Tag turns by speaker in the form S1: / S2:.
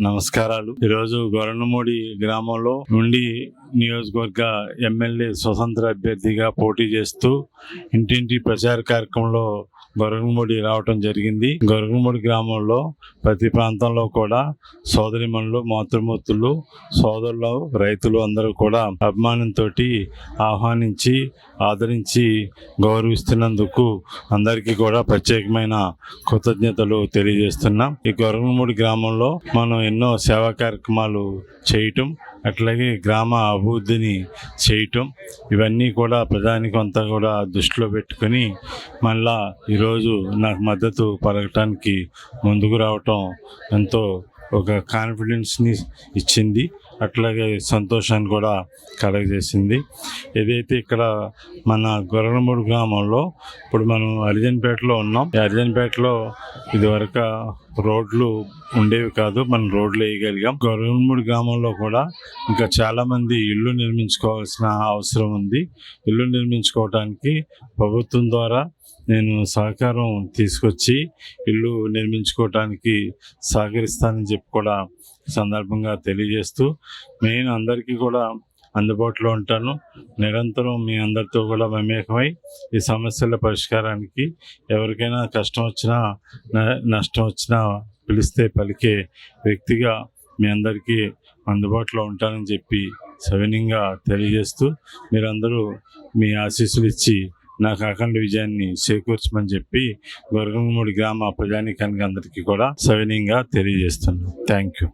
S1: నమస్కారాలు. ఈరోజు గొరణమూడి గ్రామంలో నుండి నియోజకవర్గ ఎమ్మెల్యే స్వతంత్ర అభ్యర్థిగా పోటీ చేస్తూ ఇంటింటి ప్రచార కార్యక్రమంలో గొరగముడి రావటం జరిగింది. గొరగముడి గ్రామంలో ప్రతి ప్రాంతంలో కూడా సోదరిమణులు మాతృమూర్తులు సోదరులు రైతులు అందరూ కూడా అభిమానంతో ఆహ్వానించి ఆదరించి గౌరవిస్తున్నందుకు అందరికీ కూడా ప్రత్యేకమైన కృతజ్ఞతలు తెలియజేస్తున్నాం. ఈ గొరగముడి గ్రామంలో మనం ఎన్నో సేవా కార్యక్రమాలు చేయటం అట్లాగే గ్రామ అభివృద్ధిని చేయటం ఇవన్నీ కూడా ప్రధానికి అంతా కూడా దృష్టిలో పెట్టుకొని మళ్ళా ఈరోజు నాకు మద్దతు పలకటానికి ముందుకు రావటం ఎంతో ఒక కాన్ఫిడెన్స్ని ఇచ్చింది. అట్లాగే సంతోషాన్ని కూడా కలగజేసింది. ఏదైతే ఇక్కడ మన గొర్రెమూడు గ్రామంలో ఇప్పుడు మనం అరిజన్పేటలో ఉన్నాం. ఈ అరిజన్పేటలో ఇదివరకు రోడ్లు ఉండేవి కాదు మనం రోడ్లు వేయగలిగాం. గొర్రెమూడు గ్రామంలో కూడా ఇంకా చాలామంది ఇల్లు నిర్మించుకోవాల్సిన అవసరం ఉంది. ఇల్లు నిర్మించుకోవడానికి ప్రభుత్వం ద్వారా నేను సహకారం తీసుకొచ్చి ఇల్లు నిర్మించుకోవటానికి సహకరిస్తానని చెప్పి కూడా సందర్భంగా తెలియజేస్తూ నేను అందరికీ కూడా అందుబాటులో ఉంటాను. నిరంతరం మీ అందరితో కూడా మమేకమై ఈ సమస్యల పరిష్కారానికి ఎవరికైనా కష్టం వచ్చినా నష్టం వచ్చినా పిలిస్తే పలికే వ్యక్తిగా మీ అందరికీ అందుబాటులో ఉంటానని చెప్పి సవినీయంగా తెలియజేస్తూ మీరందరూ మీ ఆశీస్సులు ఇచ్చి నాకు అఖండ విజయాన్ని చేకూర్చమని చెప్పి గొరగమూడి గ్రామ ప్రజానికానికి అందరికీ కూడా సవినీయంగా తెలియజేస్తున్నాను. Thank you